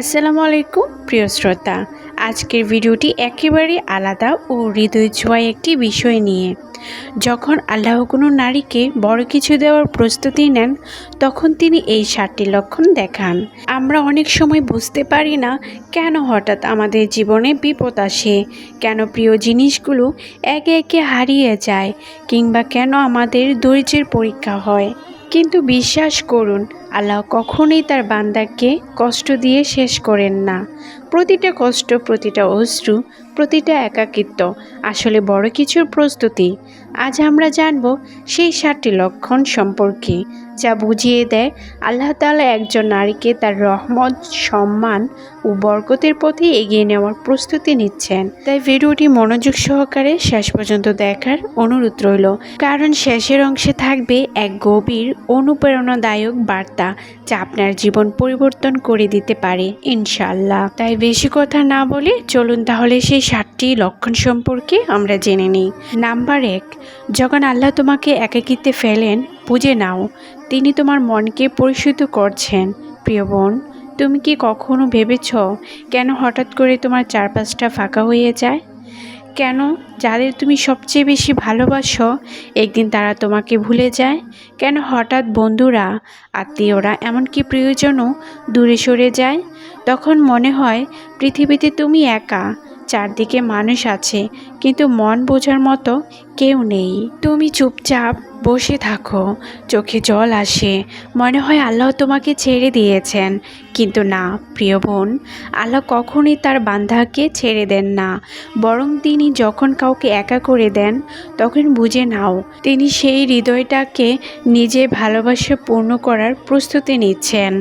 আসসালামু আলাইকুম, প্রিয় শ্রোতা। আজকের ভিডিওটি একেবারে আলাদা ও হৃদয় ছোঁয়া একটি বিষয় নিয়ে। যখন আল্লাহ কোনো নারীকে বড় কিছু দেওয়ার প্রস্তুতি নেন, তখন তিনি এই সাতটি লক্ষণ দেখান। আমরা অনেক সময় বুঝতে পারি না, কেন হঠাৎ আমাদের জীবনে বিপদ আসে, কেন প্রিয় জিনিসগুলো একে একে হারিয়ে যায়, কিংবা কেন আমাদের ধৈর্যের পরীক্ষা হয়। কিন্তু বিশ্বাস করুন, আল্লাহ কখনোই তার বান্দাকে কষ্ট দিয়ে শেষ করেন না। প্রতিটা কষ্ট, প্রতিটা অশ্রু, প্রতিটা একাকিত্ব আসলে বড় কিছুর প্রস্তুতি। আজ আমরা জানব সেই সাতটি লক্ষণ সম্পর্কে। যা বুঝিয়ে দেয়, আল্লাহ তাআলা একজন নারীকে তার রহমত, সম্মান ও বরকতের পথে এগিয়ে নেওয়ার প্রস্তুতি নিচ্ছেন। তাই ভিডিওটি মনোযোগ সহকারে শেষ পর্যন্ত দেখার অনুরোধ রইল। কারণ শেষের অংশে থাকবে এক গভীর, অনুপ্রেরণাদায়ক বার্তা যা আপনার জীবন পরিবর্তন করে দিতে পারে ইনশাল্লাহ তাই বেশি কথা না বলে চলুন তাহলে সেই সাতটি লক্ষণ সম্পর্কে আমরা জেনে নিই। নাম্বার এক, যখন আল্লাহ তোমাকে একাকিত্বে ফেলেন বুঝে নাও, তিনি তোমার মনকে পরিশুদ্ধ করছেন। প্রিয় বোন, তুমি কি কখনো ভেবেছ কেন হঠাৎ করে তোমার চারপাশটা ফাঁকা হয়ে যায়? কেন যাদের তুমি সবচেয়ে বেশি ভালোবাসো, একদিন তারা তোমাকে ভুলে যায়? কেন হঠাৎ বন্ধুরা, আত্মীয়রা এমনকি প্রিয়জনও দূরে সরে যায়? তখন মনে হয় পৃথিবীতে তুমি একা, চারদিকে মানুষ আছে, কিন্তু মন বোঝার মতো কেউ নেই। তুমি চুপচাপ বসে থাকো, চোখে জল আসে, মনে হয় আল্লাহ তোমাকে ছেড়ে দিয়েছেন। কিন্তু না, প্রিয় বোন, আল্লাহ কখনই তার বান্ধাকে ছেড়ে দেন না। বরং তিনি যখন কাউকে একা করে দেন, তখন বুঝে নাও, তিনি সেই হৃদয়টাকে নিজে ভালোবাসা পূর্ণ করার প্রস্তুতি নিচ্ছেন।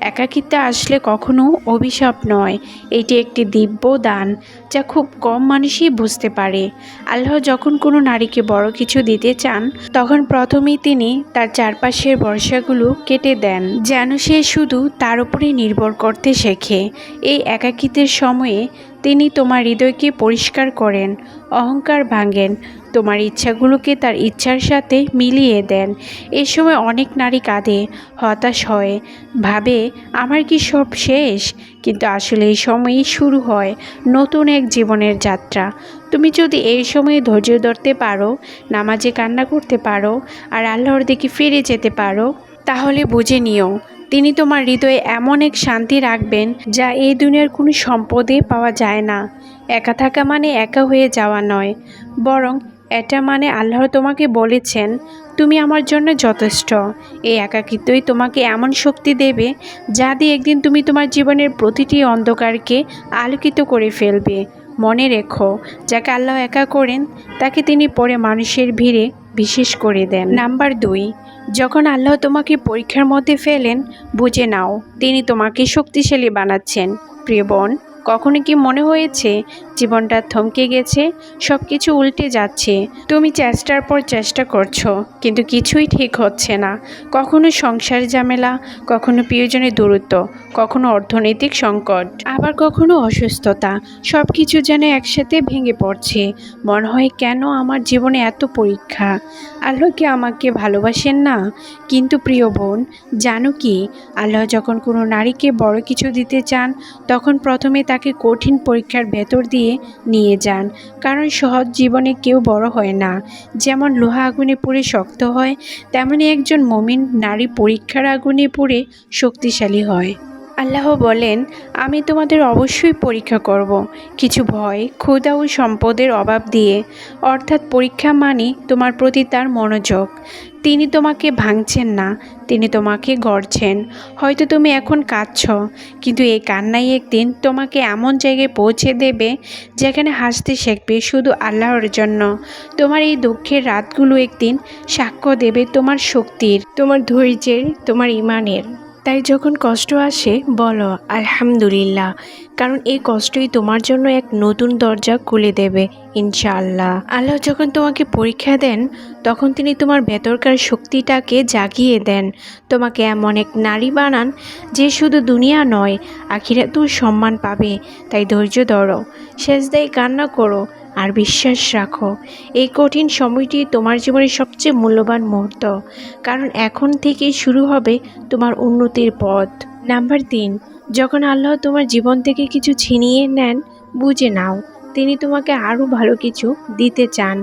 একাকিত্ব আসলে কখনো অভিশাপ নয়, এটি একটি দিব্য দান, যা খুব কম মানুষই বুঝতে পারে। আল্লাহ যখন কোনো নারীকে বড় কিছু দিতে চান, তখন প্রথমেই তিনি তার চারপাশের বর্ষাগুলো কেটে দেন, যেন সে শুধু তার উপরেই নির্ভর করতে শেখে। এই একাকিত্বের সময়ে তিনি তোমার হৃদয়কে পরিষ্কার করেন, অহংকার ভাঙেন, তোমার ইচ্ছাগুলোকে তার ইচ্ছার সাথে মিলিয়ে দেন। এ সময় অনেক নারী কাঁদে, হতাশ হয়, ভাবে, আমার কি সব শেষ? কিন্তু আসলে এই সময়ই শুরু হয় নতুন এক জীবনের যাত্রা। তুমি যদি এই সময়ে ধৈর্য ধরতে পারো, নামাজে কান্না করতে পারো, আর আল্লাহর দিকে ফিরে যেতে পারো, তাহলে বুঝে নিও, তিনি তোমার হৃদয়ে এমন এক শান্তি রাখবেন যা এই দুনিয়ার কোনো সম্পদে পাওয়া যায় না। একা থাকা মানে একা হয়ে যাওয়া নয়, বরং এটা মানে আল্লাহ তোমাকে বলেছেন, তুমি আমার জন্য যথেষ্ট। এই একাকিত্বই তোমাকে এমন শক্তি দেবে যা দিয়ে একদিন তুমি তোমার জীবনের প্রতিটি অন্ধকারকে আলোকিত করে ফেলবে। মনে রেখো, যাকে আল্লাহ একা করেন, তাকে তিনি পরে মানুষের ভিড়ে বিশেষ করে দেন। নাম্বার দুই, যখন আল্লাহ তোমাকে পরীক্ষার মধ্যে ফেলেন, বুঝে নাও, তিনি তোমাকে শক্তিশালী বানাচ্ছেন। প্রিয় বোন কখনো কি মনে হয়েছে জীবনটা থমকে গেছে? সব কিছু উল্টে যাচ্ছে। তুমি চেষ্টার পর চেষ্টা করছ, কিন্তু কিছুই ঠিক হচ্ছে না। কখনো সংসার ঝামেলা, কখনো প্রিয়জনের দূরত্ব, কখনো অর্থনৈতিক সংকট, আবার কখনো অসুস্থতা। সব কিছু যেন একসাথে ভেঙে পড়ছে। মনে হয় কেন আমার জীবনে এত পরীক্ষা? আল্লাহ কি আমাকে ভালোবাসেন না? কিন্তু প্রিয় বোন, জানো কি? আল্লাহ যখন কোনো নারীকে বড় কিছু দিতে চান, তখন প্রথমে তাকে কঠিন পরীক্ষার ভেতর দিয়ে নিয়ে যান, কারণ সহজ জীবনে কেউ বড় হয় না। যেমন লোহা আগুনে পুড়ে শক্ত হয়, তেমনি একজন মমিন নারী পরীক্ষার আগুনে পুড়ে শক্তিশালী হয়। আল্লাহ বলেন, আমি তোমাদের অবশ্যই পরীক্ষা করব। কিছু ভয়, ক্ষুধা ও সম্পদের অভাব দিয়ে। অর্থাৎ পরীক্ষা মানে তোমার প্রতি তার মনোযোগ। তিনি তোমাকে ভাঙছেন না, তিনি তোমাকে গড়ছেন। হয়তো তুমি এখন কাঁদছ, কিন্তু এই কান্নাই একদিন তোমাকে এমন জায়গায় পৌঁছে দেবে যেখানে হাসতে শিখবে শুধু আল্লাহর জন্য। তোমার এই দুঃখের রাতগুলো একদিন সাক্ষ্য দেবে তোমার শক্তির, তোমার ধৈর্যের, তোমার ইমানের। তাই যখন কষ্ট আসে, বলো, আলহামদুলিল্লাহ। কারণ এই কষ্টই তোমার জন্য এক নতুন দরজা খুলে দেবে, ইনশাআল্লাহ। আল্লাহ যখন তোমাকে পরীক্ষা দেন, তখন তিনি তোমার ভেতরকার শক্তিটাকে জাগিয়ে দেন। তোমাকে এমন এক নারী বানান যে শুধু দুনিয়া নয়, আখিরাতেও সম্মান পাবে। তাই ধৈর্য ধরো শেষ দেয় কান্না করো আর বিশ্বাস রাখো, এই কঠিন সময়টি তোমার জীবনের সবচেয়ে মূল্যবান মুহূর্ত। কারণ এখন থেকেই শুরু হবে তোমার উন্নতির পথ। নাম্বার তিন, যখন আল্লাহ তোমার জীবন থেকে কিছু ছিনিয়ে নেন, বুঝে নাও, তিনি তোমাকে আরও ভালো কিছু দিতে চান।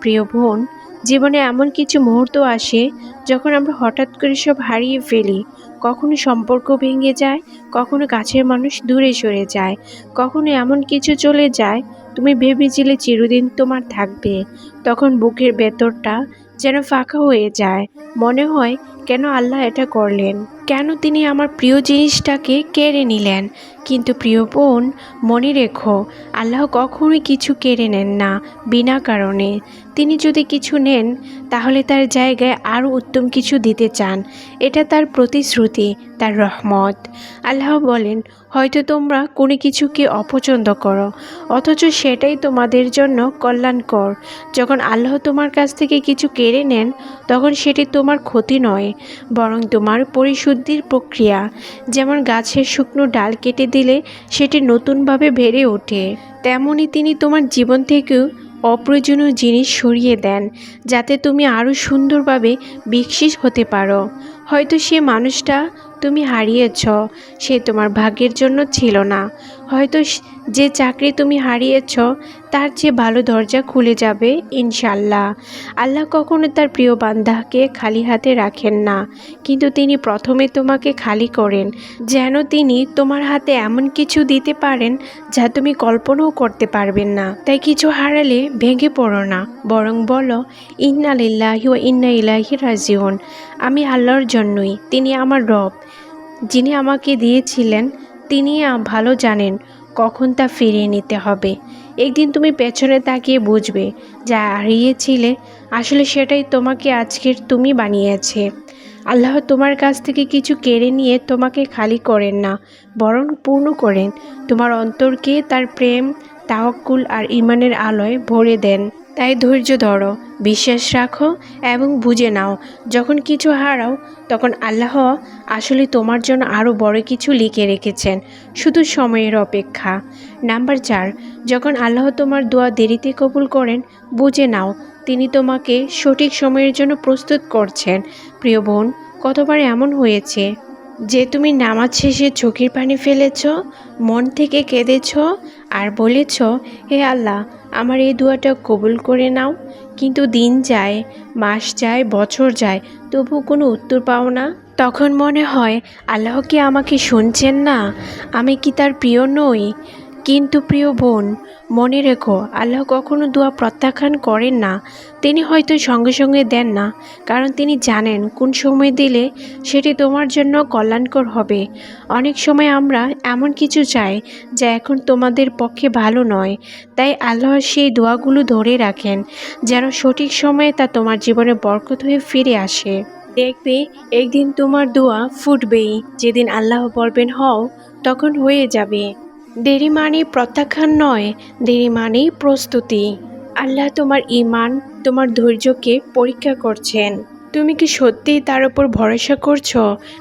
প্রিয় বোন, জীবনে এমন কিছু মুহূর্ত আসে যখন আমরা হঠাৎ করে সব হারিয়ে ফেলি কখনো সম্পর্ক ভেঙে যায়, কখনো কাছের মানুষ দূরে সরে যায়, কখনো এমন কিছু চলে যায়, তুমি ভেবেছিলে চিরদিন তোমার থাকবে। তখন বুকের ভেতরটা যেন ফাঁকা হয়ে যায়, মনে হয় কেন আল্লাহ এটা করলেন, কেন তিনি আমার প্রিয় জিনিসটাকে কেড়ে নিলেন। কিন্তু প্রিয় বোন, মনে রেখো, আল্লাহ কখনোই কিছু কেড়ে নেন না, বিনা কারণে। তিনি যদি কিছু নেন, তাহলে তার জায়গায় আরও উত্তম কিছু দিতে চান। এটা তার প্রতিশ্রুতি, তার রহমত। আল্লাহ বলেন, হয়তো তোমরা কোনো কিছুকে অপছন্দ করো, অথচ সেটাই তোমাদের জন্য কল্যাণকর। যখন আল্লাহ তোমার কাছ থেকে কিছু কেড়ে নেন, তখন সেটি তোমার ক্ষতি নয়, বরং তোমার পরিশুদ্ধির প্রক্রিয়া। যেমন গাছের শুকনো ডাল কেটে দিলে সেটি নতুনভাবে বেড়ে ওঠে তেমনই তিনি তোমার জীবন থেকেও অপ্রয়োজনীয় জিনিস সরিয়ে দেন যাতে তুমি আরও সুন্দরভাবে বিকশিত হতে পারো। হয়তো সে মানুষটা তুমি হারিয়েছ, সে তোমার ভাগ্যের জন্য ছিল না। হয়তো যে চাকরি তুমি হারিয়েছ, তার চেয়ে ভালো দরজা খুলে যাবে ইনশাল্লাহ আল্লাহ কখনো তার প্রিয় বান্দাকে খালি হাতে রাখেন না, কিন্তু তিনি প্রথমে তোমাকে খালি করেন, যেন তিনি তোমার হাতে এমন কিছু দিতে পারেন যা তুমি কল্পনাও করতে পারবেন না। তাই কিছু হারালে ভেঙে পড়ো না, বরং বলো, ইন্না লিল্লাহি ও ইন্না ইলাহি রাজিউন। আমি আল্লাহর জন্যই, তিনি আমার রব। যিনি আমাকে দিয়েছিলেন, তিনি ভালো জানেন, কখন তা ফিরিয়ে নিতে হবে। একদিন তুমি পেছনে তাকিয়ে বুঝবে, যা হারিয়েছিলে, আসলে সেটাই তোমাকে আজকের তুমি বানিয়েছে। আল্লাহ তোমার কাছ থেকে কিছু কেড়ে নিয়ে তোমাকে খালি করেন না, বরং পূর্ণ করেন। তোমার অন্তরকে তার প্রেম, তাওয়াক্কুল আর ইমানের আলোয় ভরে দেন। তাই ধৈর্য ধরো, বিশ্বাস রাখো এবং বুঝে নাও। যখন কিছু হারাও, তখন আল্লাহ আসলে তোমার জন্য আরও বড় কিছু লিখে রেখেছেন, শুধু সময়ের অপেক্ষা। নাম্বার চার, যখন আল্লাহ তোমার দোয়া দেরিতে কবুল করেন, বুঝে নাও, তিনি তোমাকে সঠিক সময়ের জন্য প্রস্তুত করছেন। প্রিয় বোন, কতবার এমন হয়েছে যে তুমি নামাজ শেষে চোখের পানি ফেলেছ, মন থেকে কেঁদেছ আর বলেছ, হে আল্লাহ আমার এই দোয়াটা কবুল করে নাও। কিন্তু দিন যায়, মাস যায়, বছর যায় তবু কোনো উত্তর পাও না। তখন মনে হয়, আল্লাহ কি আমাকে শুনছেন না? আমি কি তার প্রিয় নই? কিন্তু প্রিয় বোন, মনে রেখো, আল্লাহ কখনো দোয়া প্রত্যাখ্যান করেন না। তিনি হয়তো সঙ্গে সঙ্গে দেন না, কারণ তিনি জানেন কোন সময় দিলে সেটি তোমার জন্য কল্যাণকর হবে। অনেক সময় আমরা এমন কিছু চাই যা এখন তোমাদের পক্ষে ভালো নয়। তাই আল্লাহ সেই দোয়াগুলো ধরে রাখেন, যেন সঠিক সময়ে তা তোমার জীবনে বরকত হয়ে ফিরে আসে। দেখবে, একদিন তোমার দোয়া ফুটবেই, যেদিন আল্লাহ বলবেন হও, তখন হয়ে যাবে। দেরি মানে প্রত্যাখ্যান নয়, দেরি মানেই প্রস্তুতি। আল্লাহ তোমার ইমান তোমার ধৈর্যকে পরীক্ষা করছেন। তুমি কি সত্যিই তার উপর ভরসা করছ,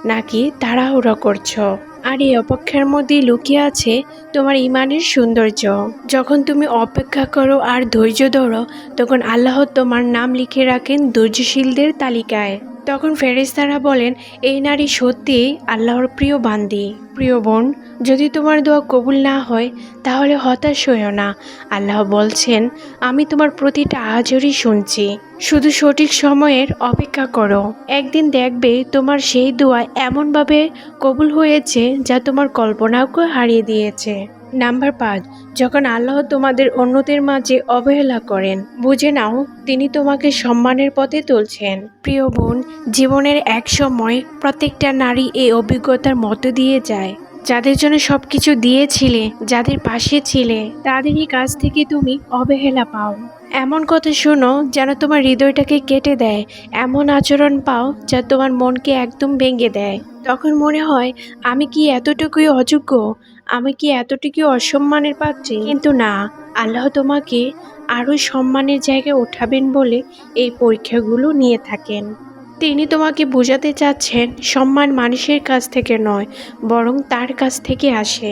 নাকি তাড়াহুড়া করছ? আর এই অপেক্ষার মধ্যে লুকিয়ে আছে তোমার ইমানের সৌন্দর্য। যখন তুমি অপেক্ষা করো আর ধৈর্য ধরো, তখন আল্লাহ তোমার নাম লিখে রাখেন ধৈর্যশীলদের তালিকায়। তখন ফেরেশতারা বলেন, এই নারী সত্যিই আল্লাহর প্রিয় বান্দি। প্রিয় বোন যদি তোমার দোয়া কবুল না হয়, তাহলে হতাশ হইও না। আল্লাহ বলছেন, আমি তোমার প্রতিটা আজরই শুনছি। শুধু সঠিক সময়ের অপেক্ষা করো। একদিন দেখবে তোমার সেই দোয়া এমনভাবে কবুল হয়েছে, যা তোমার কল্পনাকে হারিয়ে দিয়েছে। নাম্বার পাঁচ, যখন আল্লাহ তোমাদের অন্যদের মাঝে অবহেলা করেন, বুঝে নাও, তিনি তোমাকে সম্মানের পথে তুলছেন। প্রিয় বোন, জীবনের এক সময় প্রত্যেকটা নারী এই অভিজ্ঞতার মতো দিয়ে যায়। যাদের জন্য সব কিছু দিয়েছিলে, যাদের পাশে ছিলে, তাদেরই কাছ থেকে তুমি অবহেলা পাও। এমন কথা শোনো যেন তোমার হৃদয়টাকে কেটে দেয়। এমন আচরণ পাও যা তোমার মনকে একদম ভেঙে দেয়। তখন মনে হয়, আমি কি এতটুকুই অযোগ্য? আমি কি এতটুকু অসম্মানের পাত্রী? কিন্তু না, আল্লাহ তোমাকে আরও সম্মানের জায়গায় ওঠাবেন বলে এই পরীক্ষাগুলো নিয়ে থাকেন। তিনি তোমাকে বোঝাতে চাচ্ছেন, সম্মান মানুষের কাছ থেকে নয়, বরং তার কাছ থেকে আসে।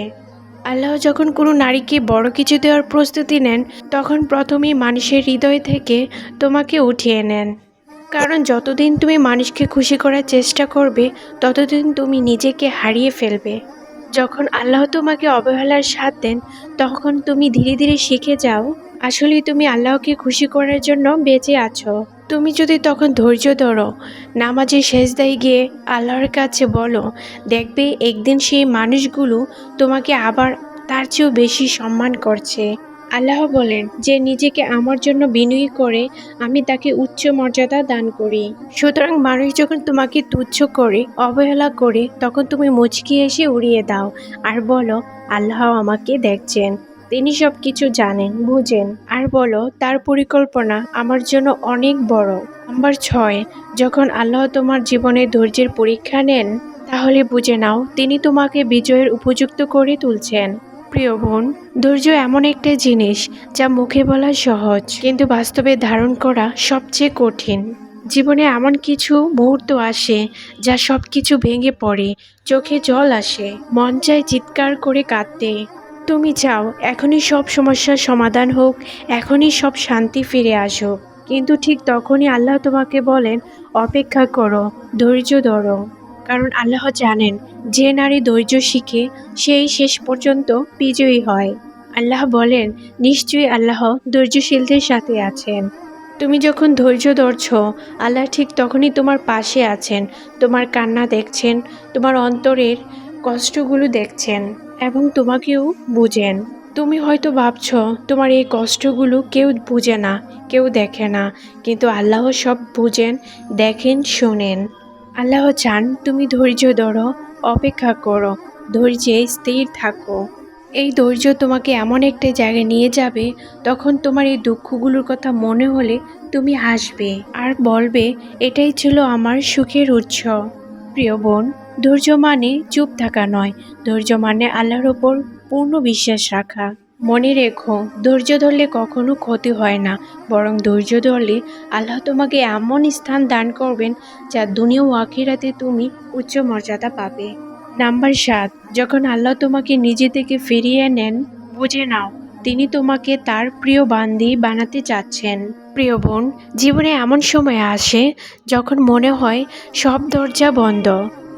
আল্লাহ যখন কোনো নারীকে বড় কিছু দেওয়ার প্রস্তুতি নেন, তখন প্রথমেই মানুষের হৃদয় থেকে তোমাকে উঠিয়ে নেন। কারণ যতদিন তুমি মানুষকে খুশি করার চেষ্টা করবে, ততদিন তুমি নিজেকে হারিয়ে ফেলবে। যখন আল্লাহ তোমাকে অবহেলার সাথ দেন, তখন তুমি ধীরে ধীরে শিখে যাও আসলে তুমি আল্লাহকে খুশি করার জন্য বেঁচে আছো। তুমি যদি তখন ধৈর্য ধরো নামাজে শেষদায় গিয়ে আল্লাহর কাছে বলো, দেখবে একদিন সেই মানুষগুলো তোমাকে আবার তার চেয়েও বেশি সম্মান করছে। আল্লাহ বলেন, যে নিজেকে আমার জন্য বিনয়ী করে, আমি তাকে উচ্চ মর্যাদা দান করি। সুতরাং মানুষ যখন তোমাকে তুচ্ছ করে, অবহেলা করে, তখন তুমি মুচকি এসে উড়িয়ে দাও। আর বলো, আল্লাহ আমাকে দেখছেন। তিনি সব কিছু জানেন, বুঝেন। আর বলো, তার পরিকল্পনা আমার জন্য অনেক বড়। নাম্বার ছয়, যখন আল্লাহ তোমার জীবনে ধৈর্যের পরীক্ষা নেন, তাহলে বুঝে নাও, তিনি তোমাকে বিজয়ের উপযুক্ত করে তুলছেন। প্রিয় বোন, ধৈর্য এমন একটা জিনিস যা মুখে বলা সহজ, কিন্তু বাস্তবে ধারণ করা সবচেয়ে কঠিন। জীবনে এমন কিছু মুহূর্ত আসে যা সব কিছু ভেঙে পড়ে, চোখে জল আসে, মন চায় চিৎকার করে কাঁদতে। তুমি চাও, এখনই সব সমস্যার সমাধান হোক, এখনই সব শান্তি ফিরে আসুক। কিন্তু ঠিক তখনই আল্লাহ তোমাকে বলেন, অপেক্ষা করো, ধৈর্য ধরো। কারণ আল্লাহ জানেন, যে নারী ধৈর্য শিখে, সেই শেষ পর্যন্ত বিজয়ী হয়। আল্লাহ বলেন, নিশ্চয়ই আল্লাহ ধৈর্যশীলদের সাথে আছেন। তুমি যখন ধৈর্য ধরছ, আল্লাহ ঠিক তখনই তোমার পাশে আছেন, তোমার কান্না দেখছেন, তোমার অন্তরের কষ্টগুলো দেখছেন। এবং তোমাকেও বুঝেন। তুমি হয়তো ভাবছ, তোমার এই কষ্টগুলো কেউ বুঝে না, কেউ দেখে না। কিন্তু আল্লাহ সব বুঝেন, দেখেন, শোনেন। আল্লাহ চান তুমি ধৈর্য ধরো, অপেক্ষা করো, ধৈর্যে স্থির থাকো। এই ধৈর্য তোমাকে এমন একটা জায়গায় নিয়ে যাবে, তখন তোমার এই দুঃখগুলোর কথা মনে হলে তুমি হাসবে। আর বলবে, এটাই ছিল আমার সুখের উৎস। প্রিয় বোন ধৈর্য মানে চুপ থাকা নয়। ধৈর্য মানে আল্লাহর ওপর পূর্ণ বিশ্বাস রাখা। মনে রেখো, ধৈর্য ধরলে কখনো ক্ষতি হয় না। বরং ধৈর্য ধরলে আল্লাহ তোমাকে এমন স্থান দান করবেন যা দুনিয়া ও আখিরাতে তুমি উচ্চ মর্যাদা পাবে। নাম্বার সাত, যখন আল্লাহ তোমাকে নিজে থেকে ফিরিয়ে নেন, বুঝে নাও, তিনি তোমাকে তার প্রিয় বান্দি বানাতে চাচ্ছেন। প্রিয় বোন, জীবনে এমন সময় আসে যখন মনে হয় সব দরজা বন্ধ।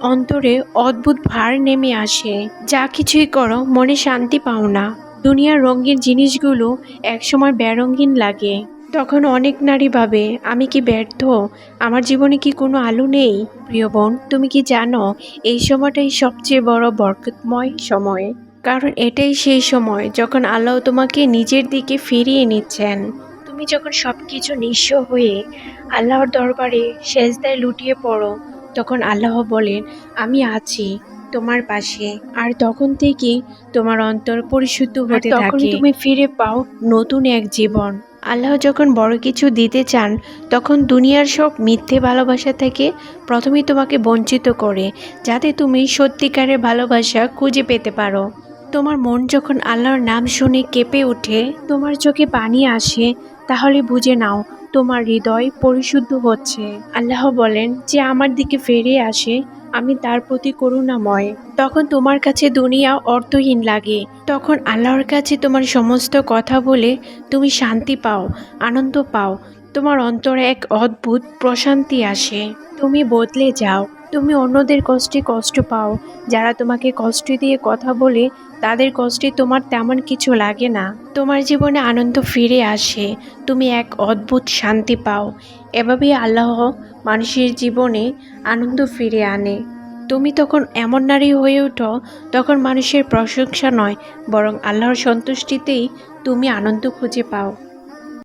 অন্তরে অদ্ভুত ভার নেমে আসে। যা কিছুই করো, মনে শান্তি পাও না। দুনিয়ার রঙিন জিনিসগুলো একসময় বেরঙ্গিন লাগে। তখন অনেক নারী ভাবে, আমি কি ব্যর্থ? আমার জীবনে কি কোনো আলো নেই? প্রিয় বোন, তুমি কি জানো, এই সময়টাই সবচেয়ে বড় বরকতময় সময়। কারণ এটাই সেই সময় যখন আল্লাহ তোমাকে নিজের দিকে ফিরিয়ে নিচ্ছেন। তুমি যখন সব কিছু নিঃস্ব হয়ে আল্লাহর দরবারে সেজদায় লুটিয়ে পড়ো তখন আল্লাহ বলেন আমি আছি তোমার পাশে। আর তখন থেকেই তোমার অন্তর পরিশুদ্ধ হতে থাকে। তুমি ফিরে পাও নতুন এক জীবন। আল্লাহ যখন বড় কিছু দিতে চান তখন দুনিয়ার সব মিথ্যে ভালোবাসা থেকে প্রথমেই তোমাকে বঞ্চিত করে যাতে তুমি সত্যিকারের ভালোবাসা খুঁজে পেতে পারো। তোমার মন যখন আল্লাহর নাম শুনে কেঁপে ওঠে তোমার চোখে পানি আসে তাহলে বুঝে নাও তোমার হৃদয় পরিশুদ্ধ হচ্ছে। আল্লাহ বলেন, যে আমার দিকে ফিরে আসে, আমি তার প্রতি করুণাময়। তখন তোমার কাছে দুনিয়া অর্থহীন লাগে। তখন আল্লাহর কাছে তোমার সমস্ত কথা বলে তুমি শান্তি পাও, আনন্দ পাও। তোমার অন্তরে এক অদ্ভুত প্রশান্তি আসে। তুমি বদলে যাও। তুমি অন্যদের কষ্টে কষ্ট পাও। যারা তোমাকে কষ্ট দিয়ে কথা বলে, তাদের কষ্টে তোমার তেমন কিছু লাগে না। তোমার জীবনে আনন্দ ফিরে আসে, তুমি এক অদ্ভুত শান্তি পাও। এভাবেই আল্লাহ মানুষের জীবনে আনন্দ ফিরে আনে। তুমি তখন এমন নারী হয়ে ওঠো তখন মানুষের প্রশংসা নয়, বরং আল্লাহর সন্তুষ্টিতেই তুমি আনন্দ খুঁজে পাও।